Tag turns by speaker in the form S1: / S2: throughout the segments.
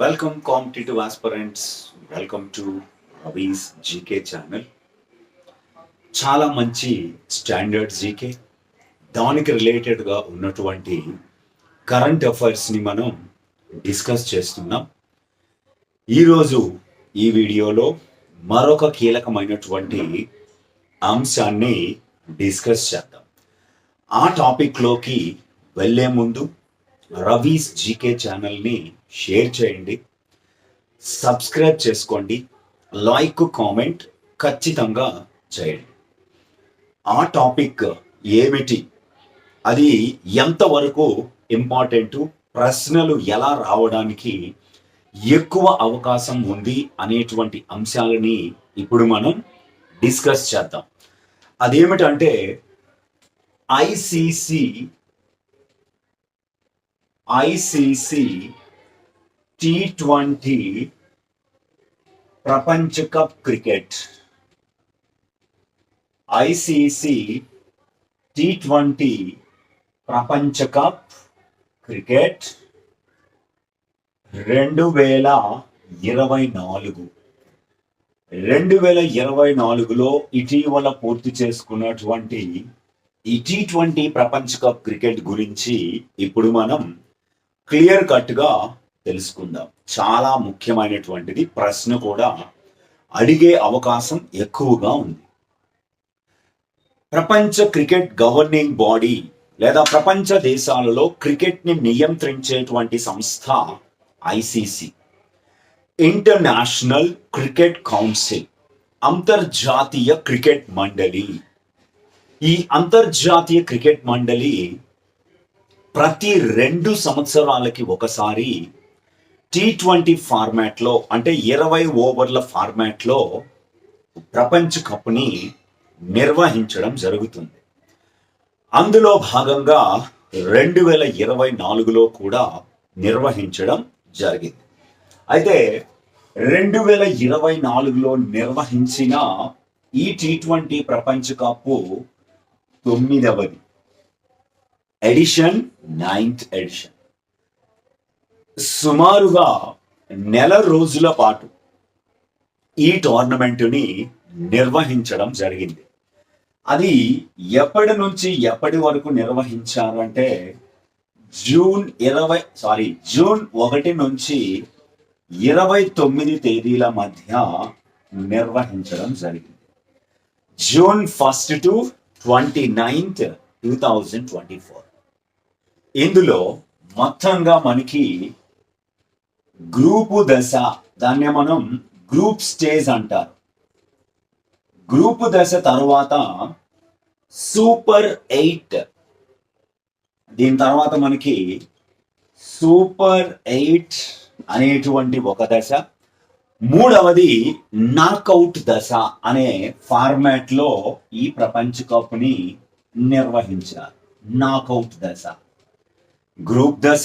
S1: Welcome competitive aspirants welcome to Ravi's GK channel చాలా మంచి standard GK దానికి రిలేటెడ్గా ఉన్నటువంటి కరెంట్ అఫైర్స్ని మనం డిస్కస్ చేస్తున్నాం. ఈరోజు ఈ వీడియోలో మరొక కీలకమైనటువంటి అంశాన్ని డిస్కస్ చేద్దాం. ఆ టాపిక్లోకి వెళ్ళే ముందు రవీస్ జీకే ఛానల్ని షేర్ చేయండి సబ్స్క్రైబ్ చేసుకోండి లైక్ కామెంట్ ఖచ్చితంగా చేయండి. ఆ టాపిక్ ఏమిటి? అది ఎంతవరకు ఇంపార్టెంట్? ప్రశ్నలు ఎలా రావడానికి ఎక్కువ అవకాశం ఉంది అనేటువంటి అంశాలని ఇప్పుడు మనం డిస్కస్ చేద్దాం. అదేమిటంటే ఐసిసి ఐసిసి టీ ట్వంటీ ప్రపంచ cup cricket. ICC T twenty ప్రపంచ కప్ క్రికెట్ రెండు వేల ఇరవై నాలుగు. రెండు వేల ఇరవై నాలుగులో ఇటీవల పూర్తి చేసుకున్నటువంటి ఈ టీ ట్వంటీ ప్రపంచ కప్ క్రికెట్ గురించి ఇప్పుడు మనం క్లియర్ కట్గా తెలుసుకుందాం. చాలా ముఖ్యమైనటువంటిది ప్రశ్న కూడా అడిగే అవకాశం ఎక్కువగా ఉంది. ప్రపంచ క్రికెట్ గవర్నింగ్ బాడీ లేదా ప్రపంచ దేశాలలో క్రికెట్ని నియంత్రించేటువంటి సంస్థ ఐసిసి ఇంటర్నేషనల్ క్రికెట్ కౌన్సిల్ అంతర్జాతీయ క్రికెట్ మండలి. ఈ అంతర్జాతీయ క్రికెట్ మండలి ప్రతి రెండు సంవత్సరాలకి ఒకసారి టీ ట్వంటీ ఫార్మాట్లో అంటే ఇరవై ఓవర్ల ఫార్మాట్లో ప్రపంచ కప్ని నిర్వహించడం జరుగుతుంది. అందులో భాగంగా రెండు వేల ఇరవై నాలుగులో కూడా నిర్వహించడం జరిగింది. అయితే రెండు వేల ఇరవై నాలుగులో నిర్వహించిన ఈ టీ ట్వంటీ ప్రపంచ కప్పు తొమ్మిదవది. ఎడిషన్ నైన్త్ ఎడిషన్ సుమారుగా నెల రోజుల పాటు ఈ టోర్నమెంటుని నిర్వహించడం జరిగింది. అది ఎప్పటి నుంచి ఎప్పటి వరకు నిర్వహించారు అంటే జూన్ ఇరవై సారీ జూన్ ఒకటి నుంచి ఇరవై తొమ్మిది తేదీల మధ్య నిర్వహించడం జరిగింది. June first to twenty ninth two thousand twenty four. ఇందులో మొత్తంగా మనకి గ్రూపు దశ దాన్ని మనం గ్రూప్ స్టేజ్ అంటారు. గ్రూపు దశ తర్వాత సూపర్ ఎయిట్. దీని తర్వాత మనకి సూపర్ ఎయిట్ అనేటువంటి ఒక దశ. మూడవది నాకౌట్ దశ అనే ఫార్మాట్లో ఈ ప్రపంచ కప్ని నిర్వహించారు. నాకౌట్ దశ. గ్రూప్ దశ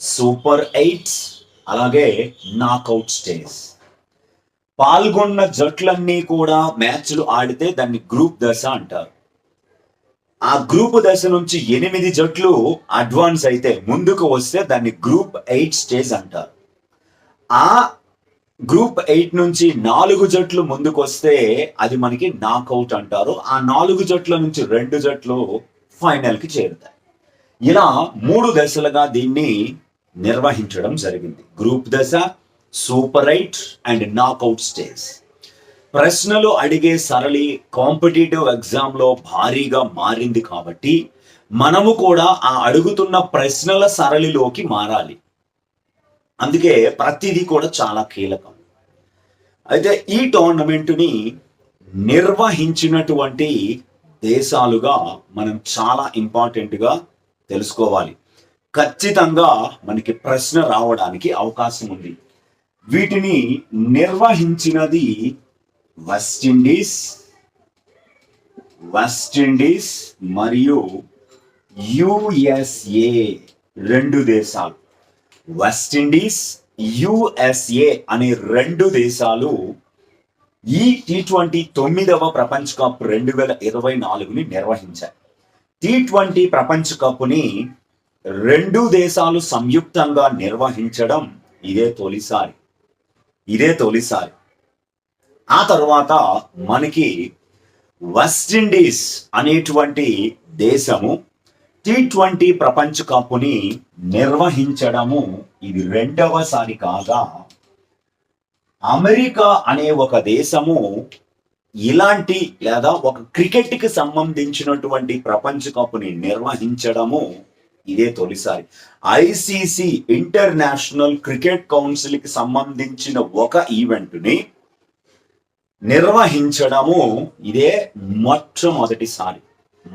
S1: సూపర్ ఎయిట్స్ అలాగే నాకౌట్ స్టేజ్ పాల్గొన్న జట్లన్నీ కూడా మ్యాచ్లు ఆడితే దాన్ని గ్రూప్ దశ అంటారు. ఆ గ్రూప్ దశ నుంచి ఎనిమిది జట్లు అడ్వాన్స్ అయితే ముందుకు వస్తే దాన్ని గ్రూప్ ఎయిట్ స్టేజ్ అంటారు. ఆ గ్రూప్ ఎయిట్ నుంచి నాలుగు జట్లు ముందుకు వస్తే అది మనకి నాకౌట్ అంటారు. ఆ నాలుగు జట్ల నుంచి రెండు జట్లు ఫైనల్కి చేరుతాయి. ఇలా మూడు దశలుగా దీన్ని నిర్వహించడం జరిగింది. గ్రూప్ దశ super eight and knockout stage ప్రశ్నలు అడిగే సరళి కాంపిటేటివ్ ఎగ్జామ్లో భారీగా మారింది కాబట్టి మనము కూడా ఆ అడుగుతున్న ప్రశ్నల సరళిలోకి మారాలి. అందుకే ప్రతిదీ కూడా చాలా కీలకం. అయితే ఈ టోర్నమెంటుని నిర్వహించినటువంటి దేశాలుగా మనం చాలా ఇంపార్టెంట్గా తెలుసుకోవాలి. ఖచ్చితంగా మనకి ప్రశ్న రావడానికి అవకాశం ఉంది. వీటిని నిర్వహించినది వెస్ట్ ఇండీస్ వెస్ట్ ఇండీస్ మరియు యుఎస్ఏ రెండు దేశాలు. వెస్ట్ ఇండీస్ యుఎస్ఏ అనే రెండు దేశాలు ఈ టీ ట్వంటీ తొమ్మిదవ ప్రపంచ కప్ రెండు వేల ఇరవై నాలుగుని నిర్వహించాయి. టీ ట్వంటీ ప్రపంచ కప్ని రెండు దేశాలు సంయుక్తంగా నిర్వహించడం ఇదే తొలిసారి. ఇదే తొలిసారి. ఆ తర్వాత మనకి వెస్టిండీస్ అనేటువంటి దేశము టీ ట్వంటీ ప్రపంచ కప్పుని నిర్వహించడము ఇది రెండవసారి కాగా అమెరికా అనే ఒక దేశము ఇలాంటి లేదా ఒక క్రికెట్కి సంబంధించినటువంటి ప్రపంచ కప్పుని నిర్వహించడము ఇదే తొలిసారి. ఐసిసి ఇంటర్నేషనల్ క్రికెట్ కౌన్సిల్కి సంబంధించిన ఒక ఈవెంట్ని నిర్వహించడము ఇదే మొట్టమొదటిసారి.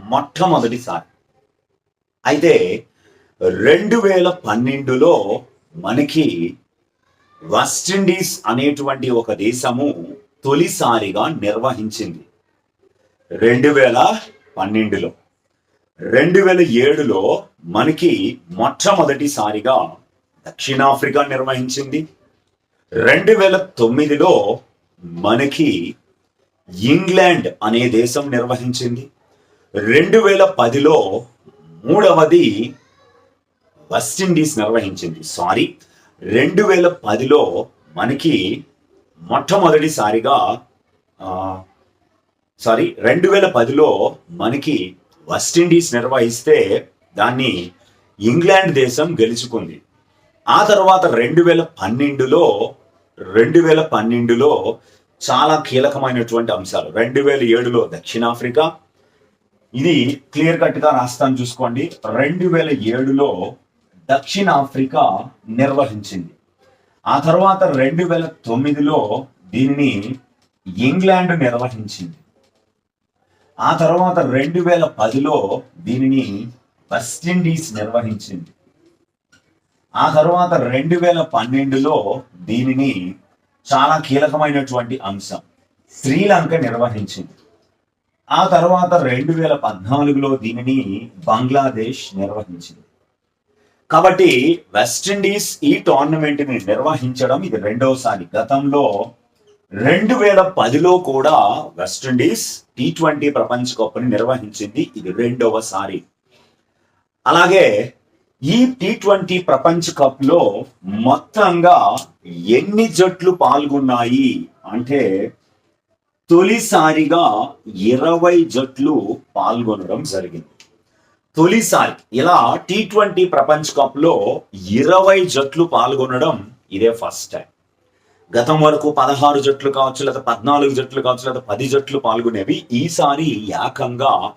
S1: మొట్టమొదటిసారి. అయితే రెండు వేల పన్నెండులో మనకి వెస్టిండీస్ అనేటువంటి ఒక దేశము తొలిసారిగా నిర్వహించింది. రెండు వేల పన్నెండులో. రెండు వేల ఏడులో మనకి మొట్టమొదటిసారిగా దక్షిణాఫ్రికా నిర్వహించింది. రెండు వేల తొమ్మిదిలో మనకి ఇంగ్లాండ్ అనే దేశం నిర్వహించింది. రెండు వేల పదిలో మూడవది వెస్టిండీస్ నిర్వహించింది. సారీ రెండు వేల పదిలో మనకి మొట్టమొదటిసారిగా సారీ రెండు వేల పదిలో మనకి వెస్టిండీస్ నిర్వహిస్తే దాన్ని ఇంగ్లాండ్ దేశం గెలుచుకుంది. ఆ తర్వాత రెండు వేల పన్నెండులో రెండు వేల పన్నెండులో చాలా కీలకమైనటువంటి అంశాలు. రెండు వేల ఏడులో దక్షిణాఫ్రికా. ఇది క్లియర్ కట్గా రాస్తాను చూసుకోండి. రెండు వేల ఏడులో దక్షిణాఫ్రికా నిర్వహించింది. ఆ తర్వాత రెండు వేల తొమ్మిదిలో దీనిని ఇంగ్లాండ్ నిర్వహించింది. ఆ తర్వాత రెండు వేల పదిలో దీనిని వెస్టిండీస్ నిర్వహించింది. ఆ తర్వాత రెండు వేల పన్నెండులో దీనిని చాలా కీలకమైనటువంటి అంశం శ్రీలంక నిర్వహించింది. ఆ తర్వాత రెండు వేల పద్నాలుగులో దీనిని బంగ్లాదేశ్ నిర్వహించింది. కాబట్టి వెస్టిండీస్ ఈ టోర్నమెంట్ని నిర్వహించడం ఇది రెండవసారి గతంలో రెండు వేల పదిలో కూడా వెస్టిండీస్ టీ ట్వంటీ ప్రపంచ కప్ని నిర్వహించింది ఇది రెండవసారి. అలాగే ఈ టీ ట్వంటీ ప్రపంచ కప్లో మొత్తంగా ఎన్ని జట్లు పాల్గొన్నాయి అంటే తొలిసారిగా ఇరవై జట్లు పాల్గొనడం జరిగింది. తొలిసారి ఇలా టీ ట్వంటీ ప్రపంచ కప్లో ఇరవై జట్లు పాల్గొనడం ఇదే ఫస్ట్ టైం గతం వరకు పదహారు జట్లు కావచ్చు లేదా పద్నాలుగు జట్లు కావచ్చు లేదా పది జట్లు పాల్గొనేవి. ఈసారి ఏకంగా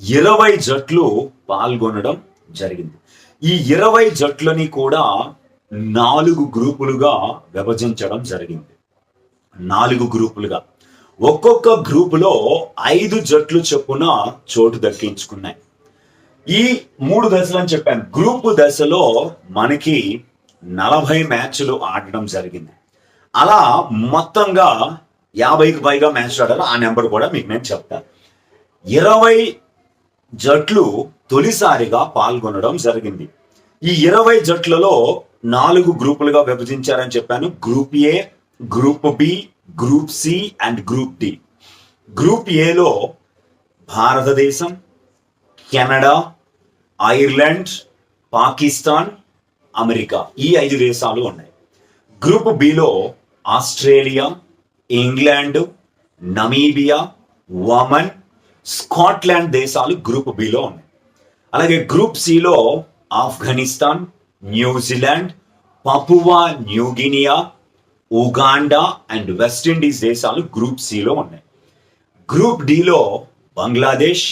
S1: ఇరవై జట్లు పాల్గొనడం జరిగింది. ఈ ఇరవై జట్లని కూడా నాలుగు గ్రూపులుగా విభజించడం జరిగింది. నాలుగు గ్రూపులుగా. ఒక్కొక్క గ్రూపులో ఐదు జట్లు చొప్పున చోటు దక్కించుకున్నాయి. ఈ మూడు దశలు అని చెప్పాను. గ్రూపు దశలో మనకి నలభై మ్యాచ్లు ఆడడం జరిగింది. అలా మొత్తంగా యాభైకి పైగా మ్యాచ్ ఆడారు. ఆ నెంబర్ కూడా మీకు నేను చెప్తాను ఇరవై జట్లు తొలిసారిగా పాల్గొనడం జరిగింది. ఈ ఇరవై జట్లలో నాలుగు గ్రూపులుగా విభజించారని చెప్పాను. Group A group B group C and group D. Group ఏలో భారతదేశం కెనడా ఐర్లాండ్ పాకిస్తాన్ అమెరికా ఈ ఐదు దేశాలు ఉన్నాయి. Group below Australia England Namibia Oman Scotland దేశాలు గ్రూప్ బిలో ఉన్నాయి. అలాగే గ్రూప్ సిలో Afghanistan New Zealand Papua New Guinea Uganda and West Indies దేశాలు గ్రూప్ సిలో ఉన్నాయి. Group డిలో Bangladesh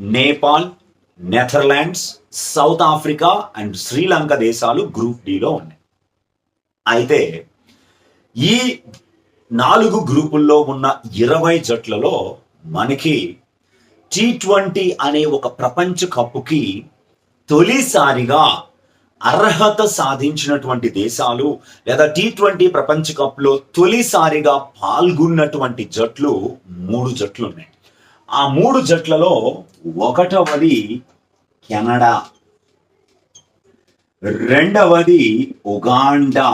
S1: Nepal Netherlands South Africa and Sri Lanka దేశాలు గ్రూప్ డిలో ఉన్నాయి. అయితే ఈ నాలుగు గ్రూపుల్లో ఉన్న ఇరవై జట్లలో మనకి టీ ట్వంటీ అనే ఒక ప్రపంచ కప్పుకి తొలిసారిగా అర్హత సాధించినటువంటి దేశాలు లేదా టీ ట్వంటీ ప్రపంచ కప్లో తొలిసారిగా పాల్గొన్నటువంటి జట్లు మూడు జట్లు ఉన్నాయి ఆ మూడు జట్లలో ఒకటవది కెనడా రెండవది ఉగాండా.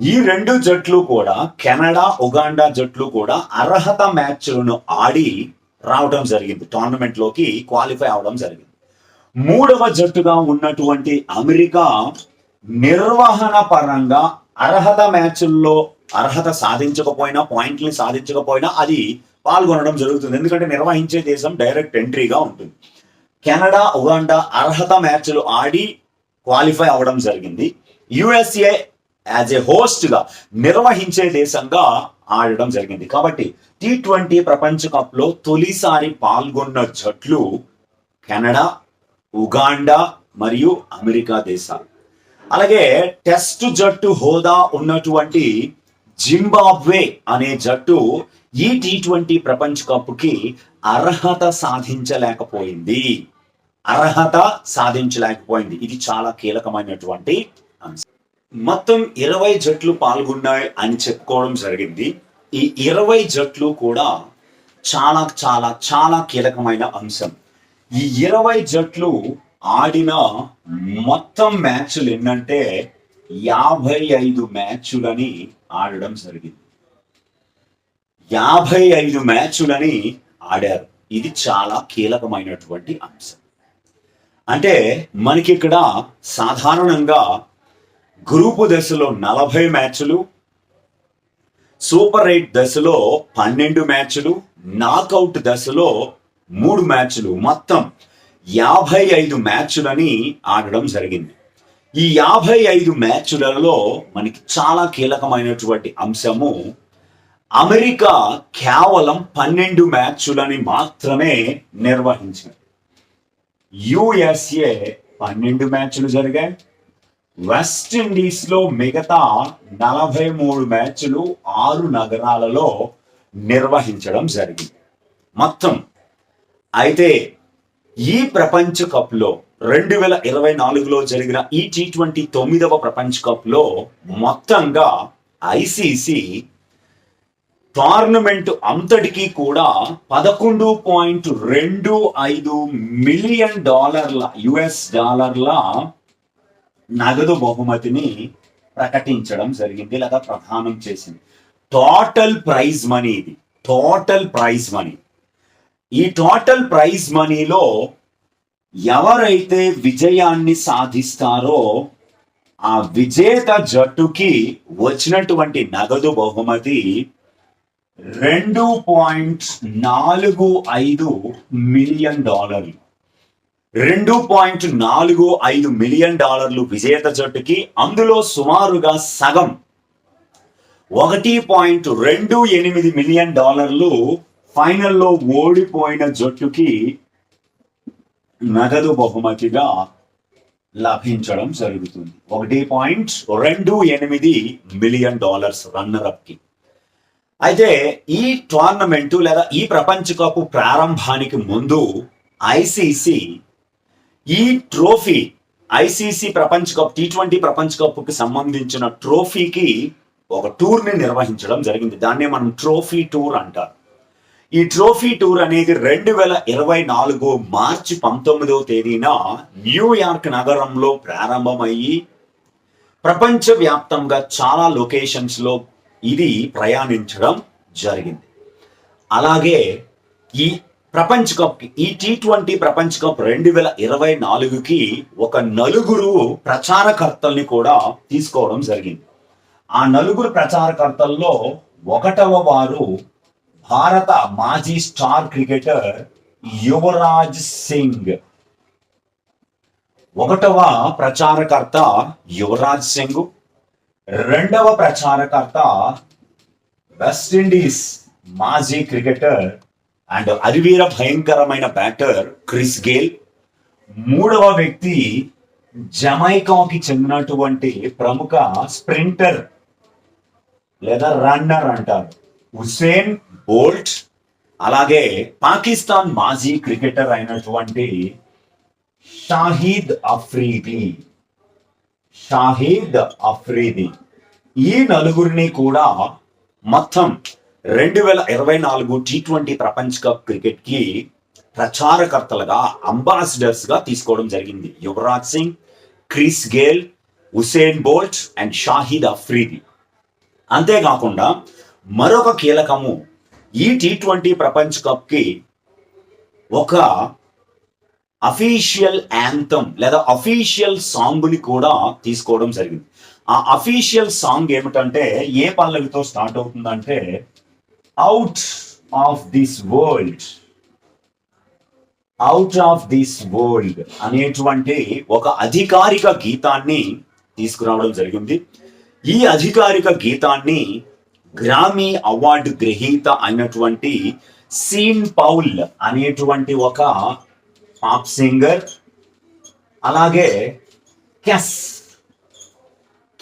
S1: ఈ రెండు జట్లు కూడా కెనడా ఉగాండా జట్లు కూడా అర్హత మ్యాచ్లను ఆడి రావడం జరిగింది. టోర్నమెంట్లోకి క్వాలిఫై అవడం జరిగింది. మూడవ జట్టుగా ఉన్నటువంటి అమెరికా నిర్వహణ పరంగా అర్హత మ్యాచ్ల్లో అర్హత సాధించకపోయినా పాయింట్లు సాధించకపోయినా అది పాల్గొనడం జరుగుతుంది. ఎందుకంటే నిర్వహించే దేశం డైరెక్ట్ ఎంట్రీగా ఉంటుంది. కెనడా ఉగాండా అర్హత మ్యాచ్లు ఆడి క్వాలిఫై అవ్వడం జరిగింది. యుఎస్ఏ యాజ్ ఏ హోస్ట్గా నిర్వహించే దేశంగా ఆడడం జరిగింది. కాబట్టి టీ ట్వంటీ ప్రపంచ కప్లో తొలిసారి పాల్గొన్న జట్లు కెనడా ఉగాండా మరియు అమెరికా దేశాలు. అలాగే టెస్ట్ జట్టు హోదా ఉన్నటువంటి జింబాబ్వే అనే జట్టు ఈ టీ ట్వంటీ ప్రపంచ కప్కి అర్హత సాధించలేకపోయింది. అర్హత సాధించలేకపోయింది. ఇది చాలా కీలకమైనటువంటి మొత్తం ఇరవై జట్లు పాల్గొన్నాయి అని చెప్పుకోవడం జరిగింది. ఈ ఇరవై జట్లు కూడా చాలా చాలా చాలా కీలకమైన అంశం. ఈ ఇరవై జట్లు ఆడిన మొత్తం మ్యాచ్లు ఏంటంటే యాభై ఐదు మ్యాచ్లని ఆడడం జరిగింది. యాభై ఐదు మ్యాచ్లని ఆడారు. ఇది చాలా కీలకమైనటువంటి అంశం. అంటే మనకి ఇక్కడ సాధారణంగా గ్రూపు దశలో నలభై మ్యాచ్లు సూపర్ ఎయిట్ దశలో పన్నెండు మ్యాచ్లు నాకౌట్ దశలో మూడు మ్యాచ్లు. మొత్తం యాభై ఐదు మ్యాచ్లని ఆడడం జరిగింది. ఈ యాభై ఐదు మ్యాచ్లలో మనకి చాలా కీలకమైనటువంటి అంశము అమెరికా కేవలం పన్నెండు మ్యాచ్లని మాత్రమే నిర్వహించింది. యుఎస్ఏ పన్నెండు మ్యాచ్లు జరిగాయి. వెస్టిండీస్లో మిగతా నలభై మూడు మ్యాచ్లు ఆరు నగరాలలో నిర్వహించడం జరిగింది. మొత్తం అయితే ఈ ప్రపంచ కప్లో రెండు వేల ఇరవై నాలుగులో జరిగిన ఈ టీ ట్వంటీ తొమ్మిదవ ప్రపంచ కప్లో మొత్తంగా ఐసీసీ టోర్నమెంట్ అంతటికీ కూడా పదకొండు పాయింట్ రెండు ఐదు మిలియన్ డాలర్ల యుఎస్ డాలర్ల నగదు బహుమతిని ప్రకటించడం జరిగింది లేదా ప్రదానం చేసింది. టోటల్ ప్రైజ్ మనీ ఇది. టోటల్ ప్రైజ్ మనీ ఈ టోటల్ ప్రైజ్ మనీలో ఎవరైతే విజయాన్ని సాధిస్తారో ఆ విజేత జట్టుకి వచ్చినటువంటి నగదు బహుమతి రెండు పాయింట్ నాలుగు ఐదు మిలియన్ డాలర్లు. రెండు పాయింట్ నాలుగు ఐదు మిలియన్ డాలర్లు విజేత జట్టుకి అందులో సుమారుగా సగం ఒకటి పాయింట్ రెండు ఎనిమిది మిలియన్ డాలర్లు ఫైనల్లో ఓడిపోయిన జట్టుకి నగదు బహుమతిగా లభించడం జరుగుతుంది. ఒకటి పాయింట్ రెండు ఎనిమిది మిలియన్ డాలర్స్ రన్నర్ అప్కి అయితే ఈ టోర్నమెంటు లేదా ఈ ప్రపంచ కప్ ప్రారంభానికి ముందు ఐసీసీ ఈ ట్రోఫీ ఐసీసీ ప్రపంచ కప్ టీ ట్వంటీ ప్రపంచ కప్కి సంబంధించిన ట్రోఫీకి ఒక టూర్ని నిర్వహించడం జరిగింది. దాన్నే మనం ట్రోఫీ టూర్ అంటారు. ఈ ట్రోఫీ టూర్ అనేది రెండు వేల ఇరవై నాలుగు మార్చి పంతొమ్మిదవ తేదీన న్యూయార్క్ నగరంలో ప్రారంభమయ్యి ప్రపంచవ్యాప్తంగా చాలా లొకేషన్స్లో ఇది ప్రయాణించడం జరిగింది. అలాగే ఈ ప్రపంచ కప్కి ఈ టీ ట్వంటీ ప్రపంచ కప్ రెండు వేల ఇరవై నాలుగుకి ఒక నలుగురు ప్రచారకర్తల్ని కూడా తీసుకోవడం జరిగింది. ఆ నలుగురు ప్రచారకర్తల్లో ఒకటవ వారు భారత మాజీ స్టార్ క్రికెటర్ యువరాజ్ సింగ్. ఒకటవ ప్రచారకర్త యువరాజ్ సింగ్. రెండవ ప్రచారకర్త వెస్టిండీస్ మాజీ క్రికెటర్ అండ్ అరివీర భయంకరమైన బ్యాటర్ క్రిస్ గేల్. మూడవ వ్యక్తి జమైకాకి చెందినటువంటి ప్రముఖ స్ప్రింటర్ లేదా రన్నర్ అంటారు. హుసేన్ బోల్ట్ అలాగే పాకిస్తాన్ మాజీ క్రికెటర్ అయినటువంటి షాహీద్ అఫ్రీది. షాహీద్ అఫ్రీది. ఈ నలుగురిని కూడా మొత్తం రెండు వేల ఇరవై నాలుగు టీ ట్వంటీ ప్రపంచ కప్ క్రికెట్కి ప్రచారకర్తలుగా అంబాసిడర్స్గా తీసుకోవడం జరిగింది. Yuvraj Singh Chris Gayle Usain Bolt and Shahid Afridi. అంతేకాకుండా మరొక కీలకము ఈ టీ ట్వంటీ ప్రపంచ కప్కి ఒక అఫీషియల్ యాంథమ్ లేదా అఫీషియల్ సాంగ్ని కూడా తీసుకోవడం జరిగింది. ఆ అఫీషియల్ సాంగ్ ఏమిటంటే ఏ పల్లవితో స్టార్ట్ అవుతుందంటే out of this world out of this world అనేటువంటి ఒక అధికారిక గీతాన్ని తీసుకురావడం జరిగింది. ఈ అధికారిక గీతాన్ని గ్రామీ అవార్డు గ్రహీత అయినటువంటి సీన్ పౌల్ అనేటువంటి ఒక పాప్ సింగర్ అలాగే కెస్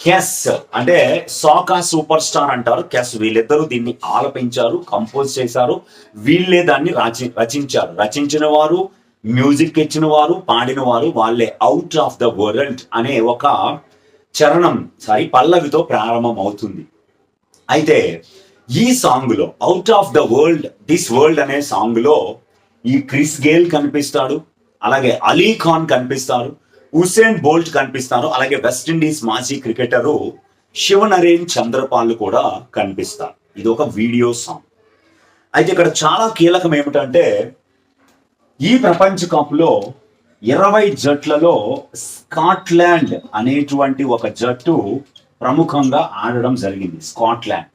S1: కెస్ అంటే సోకా సూపర్ స్టార్ అంటారు. కెస్ వీళ్ళిద్దరూ దీన్ని ఆలపించారు కంపోజ్ చేశారు. వీళ్ళే దాన్ని రచి రచించారు. రచించిన వారు మ్యూజిక్ ఇచ్చిన వారు పాడిన వారు వాళ్ళే అవుట్ ఆఫ్ ద వరల్డ్ అనే ఒక చరణం సారీ పల్లవితో ప్రారంభం అవుతుంది అయితే ఈ సాంగ్లో out of the world this world అనే సాంగ్లో ఈ క్రిస్ గేల్ కనిపిస్తాడు. అలాగే అలీ ఖాన్ కనిపిస్తారు. హుసేన్ బోల్ట్ కనిపిస్తారు అలాగే వెస్టిండీస్ మాజీ క్రికెటరు శివనరేన్ చంద్రపాల్ కూడా కనిపిస్తారు ఇది ఒక వీడియో సాంగ్ అయితే ఇక్కడ చాలా కీలకం ఏమిటంటే ఈ ప్రపంచ కప్లో ఇరవై జట్లలో స్కాట్లాండ్ అనేటువంటి ఒక జట్టు ప్రముఖంగా ఆడడం జరిగింది. స్కాట్లాండ్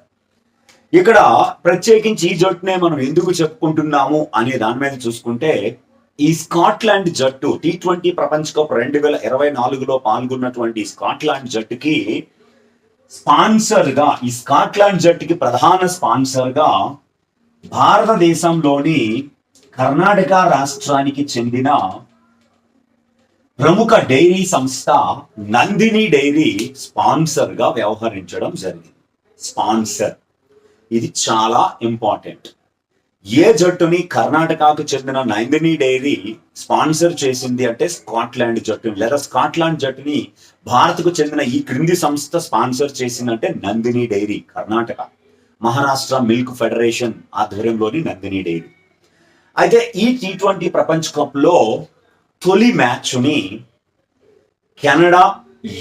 S1: ఇక్కడ ప్రత్యేకించి ఈ జట్టునే మనం ఎందుకు చెప్పుకుంటున్నాము అనే దాని మీద చూసుకుంటే ఈ స్కాట్లాండ్ జట్టు టీ ట్వంటీ ప్రపంచ కప్ రెండు వేల ఇరవై నాలుగులో పాల్గొన్నటువంటి స్కాట్లాండ్ జట్టుకి స్పాన్సర్గా ఈ స్కాట్లాండ్ జట్టుకి ప్రధాన స్పాన్సర్గా భారతదేశంలోని కర్ణాటక రాష్ట్రానికి చెందిన ప్రముఖ డైరీ సంస్థ నందిని డైరీ స్పాన్సర్గా వ్యవహరించడం జరిగింది. స్పాన్సర్. ఇది చాలా ఇంపార్టెంట్. ఏ జట్టుని కర్ణాటకకు చెందిన నందిని డైరీ స్పాన్సర్ చేసింది అంటే స్కాట్లాండ్ జట్టుని లేదా స్కాట్లాండ్ జట్టుని భారత్కు చెందిన ఈ క్రింది సంస్థ స్పాన్సర్ చేసిందంటే Nandini dairy Karnataka. Maharashtra milk federation ఆధ్వర్యంలోని నందిని డైరీ అయితే ఈ టీ ట్వంటీ ప్రపంచ కప్లో తొలి మ్యాచ్ని కెనడా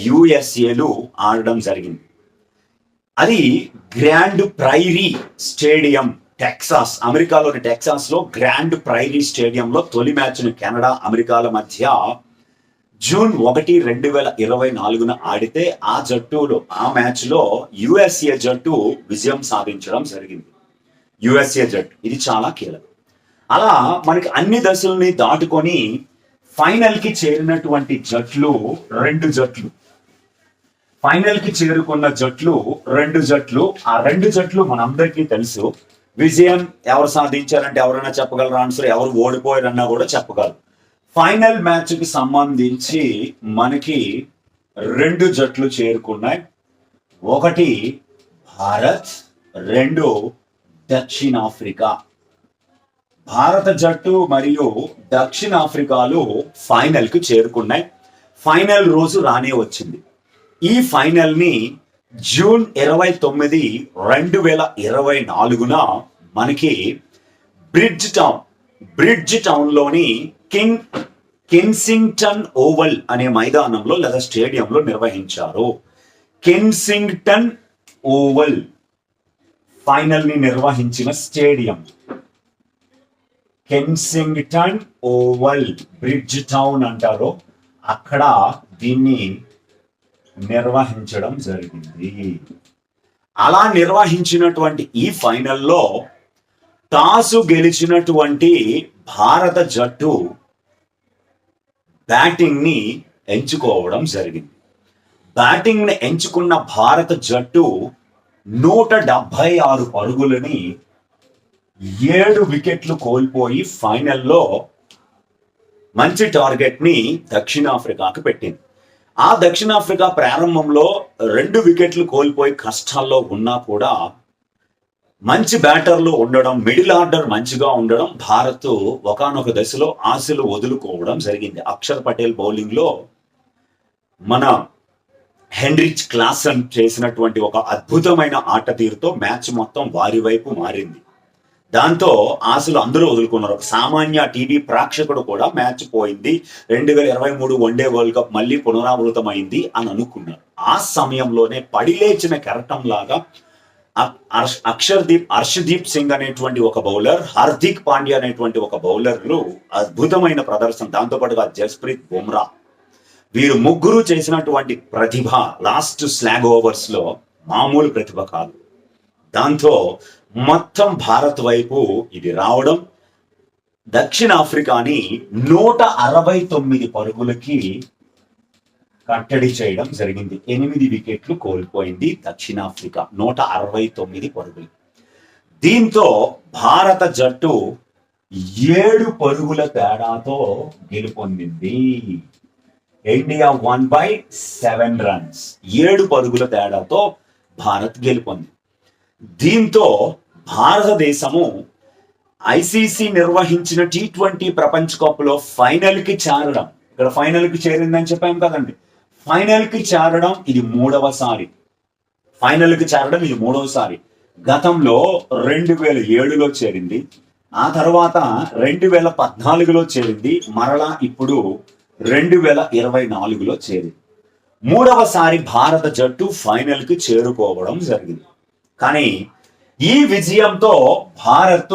S1: యుఎస్ఏలు ఆడడం జరిగింది. అది గ్రాండ్ ప్రైరీ స్టేడియం టెక్సాస్ అమెరికాలోని టెక్సాస్లో గ్రాండ్ ప్రైరీ స్టేడియంలో తొలి మ్యాచ్ను కెనడా అమెరికాల మధ్య జూన్ ఒకటి రెండు వేల ఇరవై నాలుగున ఆడితే ఆ జట్టులో ఆ మ్యాచ్లో యుఎస్ఏ జట్టు విజయం సాధించడం జరిగింది. యుఎస్ఏ జట్టు. ఇది చాలా కీలకం. అలా మనకి అన్ని దశల్ని దాటుకొని ఫైనల్కి చేరినటువంటి జట్లు రెండు జట్లు. ఫైనల్కి చేరుకున్న జట్లు రెండు జట్లు. ఆ రెండు జట్లు మనందరికీ తెలుసు. విజయం ఎవరు సాధించారంటే ఎవరైనా చెప్పగలరు? ఆన్సర్ ఎవరు ఓడిపోయారన్నా కూడా చెప్పగలరు. ఫైనల్ మ్యాచ్కి సంబంధించి మనకి రెండు జట్లు చేరుకున్నాయి. ఒకటి భారత్ రెండు దక్షిణాఫ్రికా భారత జట్టు మరియు దక్షిణాఫ్రికాలు ఫైనల్కి చేరుకున్నాయి. ఫైనల్ రోజు రానే వచ్చింది. ఈ ఫైనల్ని జూన్ ఇరవై తొమ్మిది రెండు వేల ఇరవై నాలుగున మనకి బ్రిడ్జ్ టౌన్ బ్రిడ్జ్ టౌన్లోని కింగ్ కెన్సింగ్టన్ ఓవల్ అనే మైదానంలో లేదా స్టేడియంలో నిర్వహించారు. కెన్సింగ్టన్ ఓవల్ ఫైనల్ని నిర్వహించిన stadium. Kensington Oval Bridgetown అంటారు. అక్కడ దీన్ని నిర్వహించడం జరిగింది. అలా నిర్వహించినటువంటి ఈ ఫైనల్లో టాసు గెలిచినటువంటి భారత జట్టు బ్యాటింగ్ని ఎంచుకోవడం జరిగింది. బ్యాటింగ్ని ఎంచుకున్న భారత జట్టు నూట డెబ్భై ఆరు పరుగులని ఏడు వికెట్లు కోల్పోయి ఫైనల్లో మంచి టార్గెట్ని దక్షిణాఫ్రికాకు పెట్టింది. ఆ దక్షిణాఫ్రికా ప్రారంభంలో రెండు వికెట్లు కోల్పోయి కష్టాల్లో ఉన్నా కూడా మంచి బ్యాటర్లు ఉండడం మిడిల్ ఆర్డర్ మంచిగా ఉండడం భారత్ ఒకానొక దశలో ఆశలు వదులుకోవడం జరిగింది. అక్షర్ పటేల్ బౌలింగ్లో మన హెన్రిచ్ క్లాసన్ చేసినటువంటి ఒక అద్భుతమైన ఆట తీరుతో మ్యాచ్ మొత్తం వారి వైపు మారింది. దాంతో ఆశలు అందరూ వదులుకున్నారు. ఒక సామాన్య టీవీ ప్రేక్షకుడు కూడా మ్యాచ్ పోయింది. రెండు వేల ఇరవై మూడు వన్డే వరల్డ్ కప్ మళ్ళీ పునరావృతమైంది అని అనుకున్నారు. ఆ సమయంలోనే పడిలేచిన కెరటం లాగా అక్షర్దీప్ హర్షదీప్ సింగ్ అనేటువంటి ఒక బౌలర్ హార్దిక్ పాండ్యా అనేటువంటి ఒక బౌలర్లు అద్భుతమైన ప్రదర్శన. దాంతో పాటుగా జస్ప్రీత్ బుమ్రా. వీరు ముగ్గురు చేసినటువంటి ప్రతిభ లాస్ట్ స్లాగ్ ఓవర్స్లో మామూలు ప్రతిభ కాదు. దాంతో మొత్తం భారత్ వైపు ఇది రావడం దక్షిణాఫ్రికాని నూట అరవై తొమ్మిది పరుగులకి కట్టడి చేయడం జరిగింది. ఎనిమిది వికెట్లు కోల్పోయింది దక్షిణాఫ్రికా నూట అరవై తొమ్మిది పరుగులు. దీంతో భారత జట్టు ఏడు పరుగుల తేడాతో గెలుపొందింది. India won by seven runs. ఏడు పరుగుల తేడాతో భారత్ గెలుపొంది. దీంతో భారతదేశము ఐసీసీ నిర్వహించిన టీ ట్వంటీ ప్రపంచ కప్లో ఫైనల్కి ఫైనల్కి చేరడం. ఇక్కడ ఫైనల్కి చేరిందని చెప్పాం కదండి. ఫైనల్కి చేరడం ఇది మూడవసారి ఫైనల్కి చేరడం ఇది మూడవసారి గతంలో రెండు వేల ఏడులో చేరింది. ఆ తర్వాత రెండు వేల పద్నాలుగులో చేరింది. మరలా ఇప్పుడు రెండు వేల ఇరవై నాలుగులో చేరింది. మూడవసారి భారత జట్టు ఫైనల్కి చేరుకోవడం జరిగింది. కానీ ఈ విజయంతో భారత్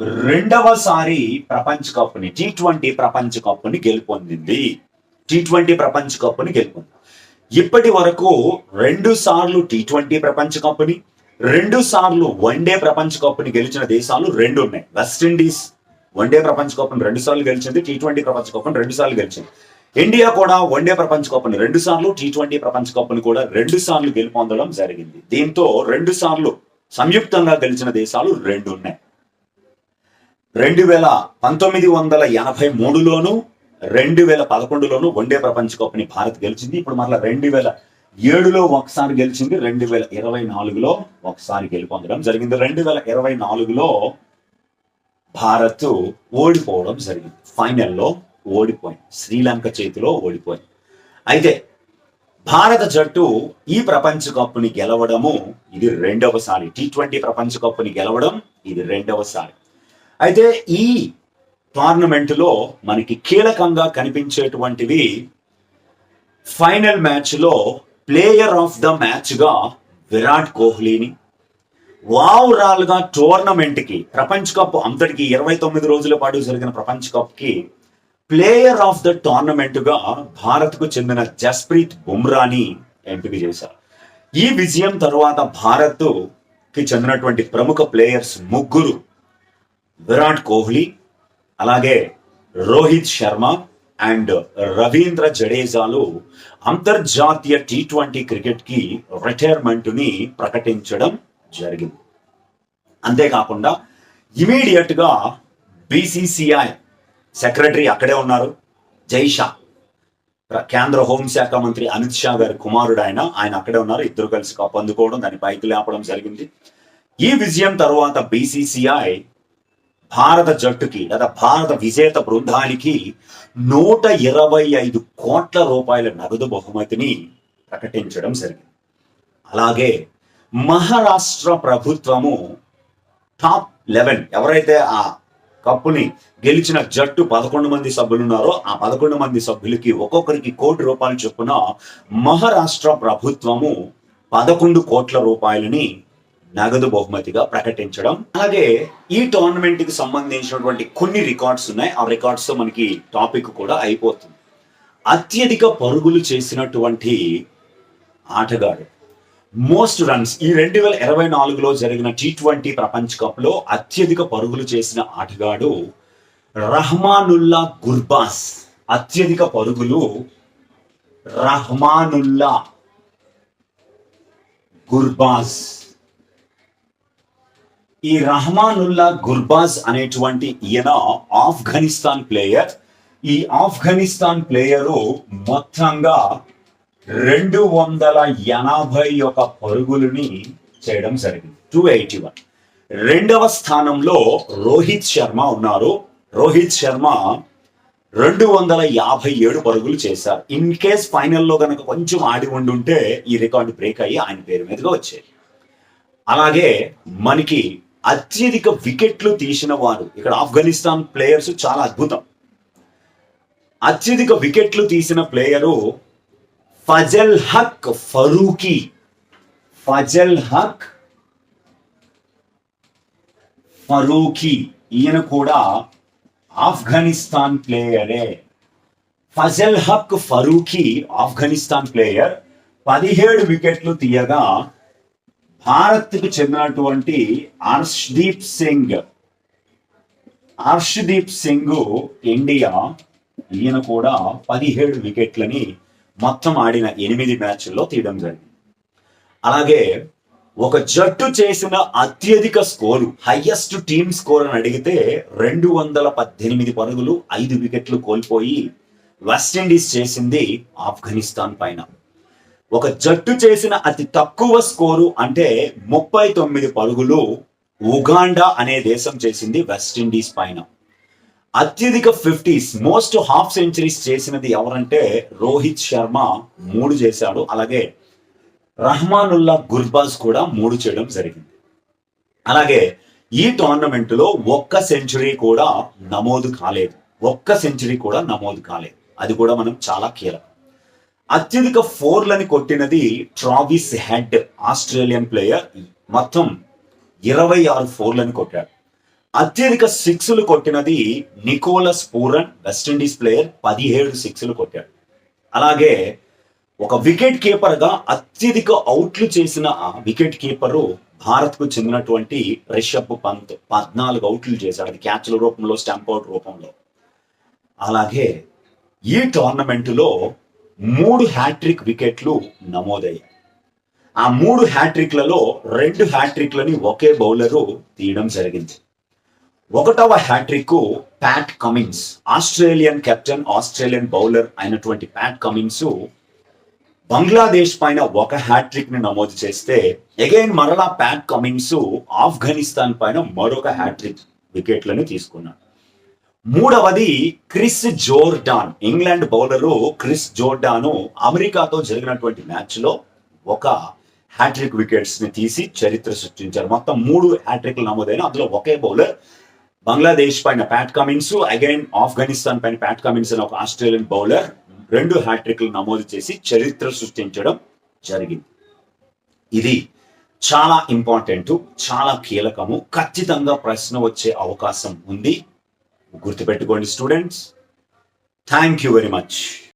S1: రెండవసారి ప్రపంచ కప్ని టీ ట్వంటీ ప్రపంచ కప్ని గెలుపొందింది. టీ ట్వంటీ ప్రపంచ కప్ని గెలుపొంది. ఇప్పటి వరకు రెండు సార్లు టీ ట్వంటీ ప్రపంచ కప్ని రెండు సార్లు వన్డే ప్రపంచ కప్ని గెలిచిన దేశాలు రెండు ఉన్నాయి. వెస్టిండీస్ వన్డే ప్రపంచ కప్ని రెండు సార్లు గెలిచింది టీ ట్వంటీ ప్రపంచ కప్ని రెండు సార్లు గెలిచింది. ఇండియా కూడా వన్డే ప్రపంచ కప్ని రెండు సార్లు టీ ట్వంటీ ప్రపంచ కప్పును కూడా రెండు సార్లు గెలుపొందడం జరిగింది. దీంతో రెండు సార్లు సంయుక్తంగా గెలిచిన దేశాలు రెండు ఉన్నాయి. రెండు వేల పంతొమ్మిది వందల ఎనభై మూడులోను రెండు వేల పదకొండులోను వన్డే ప్రపంచ కప్ని భారత్ గెలిచింది. ఇప్పుడు మరలా రెండు వేల ఏడులో ఒకసారి గెలిచింది రెండు వేల ఇరవై నాలుగులో ఒకసారి గెలుపొందడం జరిగింది. రెండు వేల ఇరవై నాలుగులో భారత్ ఓడిపోవడం జరిగింది. ఫైనల్లో ఓడిపోయింది. శ్రీలంక చేతిలో ఓడిపోయింది. అయితే భారత జట్టు ఈ ప్రపంచ కప్పుని గెలవడము ఇది రెండవసారి టీ ట్వంటీ ప్రపంచ కప్పుని గెలవడం ఇది రెండవసారి అయితే ఈ టోర్నమెంట్లో మనకి కీలకంగా కనిపించేటువంటివి ఫైనల్ మ్యాచ్లో ప్లేయర్ ఆఫ్ ద మ్యాచ్గా విరాట్ కోహ్లీని. ఓవరాల్ టోర్నమెంట్కి ప్రపంచ కప్ అంతటికి ఇరవై తొమ్మిది రోజుల పాటు జరిగిన ప్రపంచ కప్కి ప్లేయర్ ఆఫ్ ద టోర్నమెంట్గా భారత్కు చెందిన జస్ప్రీత్ బుమ్రాని ఎంపిక చేశారు. ఈ విజయం తర్వాత భారత్కి చెందినటువంటి ప్రముఖ ప్లేయర్స్ ముగ్గురు విరాట్ కోహ్లీ అలాగే రోహిత్ శర్మ అండ్ రవీంద్ర జడేజాలు అంతర్జాతీయ టీ ట్వంటీ క్రికెట్కి రిటైర్మెంట్ని ప్రకటించడం జరిగింది. అంతేకాకుండా ఇమీడియట్గా బీసీసీఐ సెక్రటరీ అక్కడే ఉన్నారు. జైషా కేంద్ర హోంశాఖ మంత్రి అమిత్ షా గారి కుమారుడు ఆయన ఆయన అక్కడే ఉన్నారు. ఇద్దరు కలిసి కప్పందుకోవడం దాన్ని పైకి లేపడం జరిగింది. ఈ విజయం తర్వాత బీసీసీఐ భారత జట్టుకి లేదా భారత విజేత బృందానికి నూట ఇరవై ఐదు కోట్ల రూపాయల నగదు బహుమతిని ప్రకటించడం జరిగింది. అలాగే మహారాష్ట్ర ప్రభుత్వము టాప్ లెవెన్ ఎవరైతే ఆ కప్పుని గెలిచిన జట్టు పదకొండు మంది సభ్యులు ఉన్నారో ఆ పదకొండు మంది సభ్యులకి ఒక్కొక్కరికి కోటి రూపాయలు చొప్పున మహారాష్ట్ర ప్రభుత్వము పదకొండు కోట్ల రూపాయలని నగదు బహుమతిగా ప్రకటించడం. అలాగే ఈ టోర్నమెంట్కి సంబంధించినటువంటి కొన్ని రికార్డ్స్ ఉన్నాయి. ఆ రికార్డ్స్తో మనకి టాపిక్ కూడా అయిపోతుంది. అత్యధిక పరుగులు చేసినటువంటి ఆటగాడు మోస్ట్ రన్స్ ఈ రెండు వేల ఇరవై నాలుగులో జరిగిన టీ ట్వంటీ ప్రపంచ కప్లో అత్యధిక పరుగులు చేసిన ఆటగాడు రహమానుల్లా గుర్బాస్. అత్యధిక పరుగులు రహమానుల్లా గుర్బాస్. ఈ రహమానుల్లా గుర్బాజ్ అనేటువంటి ఈయన ఆఫ్ఘనిస్తాన్ ప్లేయర్. ఈ ఆఫ్ఘనిస్తాన్ ప్లేయరు మొత్తంగా రెండు వందల ఎనభై ఒక పరుగులని చేయడం జరిగింది. టూ ఎయిటీ వన్ రెండవ స్థానంలో రోహిత్ శర్మ ఉన్నారు. రోహిత్ శర్మ రెండు వందల యాభై ఏడు పరుగులు చేశారు. ఇన్ కేస్ ఫైనల్లో కనుక కొంచెం ఆడి ఉండుంటే ఈ రికార్డు బ్రేక్ అయ్యి ఆయన పేరు మీదుగా వచ్చేది. అలాగే మనకి అత్యధిక వికెట్లు తీసిన వారు ఇక్కడ ఆఫ్ఘనిస్తాన్ ప్లేయర్స్ చాలా అద్భుతం. అత్యధిక వికెట్లు తీసిన ప్లేయరు ఫజల్ హక్ ఫరూకి. ఫజల్ హక్ ఫరూఖీ ఈయన కూడా ఆఫ్ఘనిస్తాన్ ప్లేయరే. ఫజల్ హక్ ఫరూఖీ ఆఫ్ఘనిస్తాన్ ప్లేయర్. పదిహేడు వికెట్లు తీయగా భారత్కు చెందినటువంటి హర్ష్దీప్ సింగ్. హర్షదీప్ సింగ్ ఇండియా. ఈయన కూడా పదిహేడు వికెట్లని మొత్తం ఆడిన ఎనిమిది మ్యాచ్ల్లో తీయడం జరిగింది. అలాగే ఒక జట్టు చేసిన అత్యధిక స్కోరు హైయెస్ట్ టీమ్ స్కోర్ అని అడిగితే రెండు వందల పద్దెనిమిది పరుగులు ఐదు వికెట్లు కోల్పోయి వెస్టిండీస్ చేసింది ఆఫ్ఘనిస్తాన్ పైన. ఒక జట్టు చేసిన అతి తక్కువ స్కోరు అంటే ముప్పై తొమ్మిది పరుగులు ఉగాండా అనే దేశం చేసింది వెస్టిండీస్ పైన. అత్యధిక ఫిఫ్టీస్ మోస్ట్ హాఫ్ సెంచరీస్ చేసినది ఎవరంటే రోహిత్ శర్మ మూడు చేశాడు. అలాగే రహమానుల్లా గుర్బాజ్ కూడా మూడు చేయడం జరిగింది. అలాగే ఈ టోర్నమెంట్లో ఒక్క సెంచరీ కూడా నమోదు కాలేదు. ఒక్క సెంచరీ కూడా నమోదు కాలేదు. అది కూడా మనం చాలా కీలకం. అత్యధిక ఫోర్లని కొట్టినది ట్రావిస్ హెడ్ ఆస్ట్రేలియన్ ప్లేయర్ మొత్తం ఇరవై ఆరు ఫోర్లను కొట్టాడు. అత్యధిక సిక్స్లు కొట్టినది Nicholas Pooran West Indies player పదిహేడు సిక్స్లు కొట్టాడు. అలాగే ఒక వికెట్ కీపర్గా అత్యధిక అవుట్లు చేసిన ఆ వికెట్ కీపరు భారత్కు చెందినటువంటి రిషబ్ పంత్ పద్నాలుగు అవుట్లు చేశాడు. అది క్యాచ్ల రూపంలో స్టంప్ అవుట్ రూపంలో. అలాగే ఈ టోర్నమెంటులో మూడు హ్యాట్రిక్ వికెట్లు నమోదయ్యాయి. ఆ మూడు హ్యాట్రిక్లలో రెండు హ్యాట్రిక్లని ఒకే బౌలరు తీయడం జరిగింది. ఒకటవ hat trick Pat Cummins. Australian captain Australian bowler అయినటువంటి ప్యాట్ కమిన్స్ బంగ్లాదేశ్ పైన ఒక హ్యాట్రిక్ని నమోదు చేస్తే అగైన్ మరలా ప్యాట్ కమిన్స్ ఆఫ్ఘనిస్తాన్ పైన మరొక హ్యాట్రిక్ వికెట్లను తీసుకున్నాడు. మూడవది Chris Jordan. England bowler Chris Jordan అమెరికాతో జరిగినటువంటి మ్యాచ్లో ఒక హ్యాట్రిక్ వికెట్స్ని తీసి చరిత్ర సృష్టించారు. మొత్తం మూడు హ్యాట్రిక్లు నమోదైన అందులో ఒకే బౌలర్ బంగ్లాదేశ్ పైన ప్యాట్ కమిన్స్ అగైన్ ఆఫ్ఘనిస్తాన్ పైన ప్యాట్ కమిన్స్ అనే ఒక ఆస్ట్రేలియన్ బౌలర్ రెండు హ్యాట్రిక్లు నమోదు చేసి చరిత్ర సృష్టించడం జరిగింది. ఇది చాలా ఇంపార్టెంట్ చాలా కీలకము. ఖచ్చితంగా ప్రశ్న వచ్చే అవకాశం ఉంది. గుర్తుపెట్టుకోండి students. Thank you very much.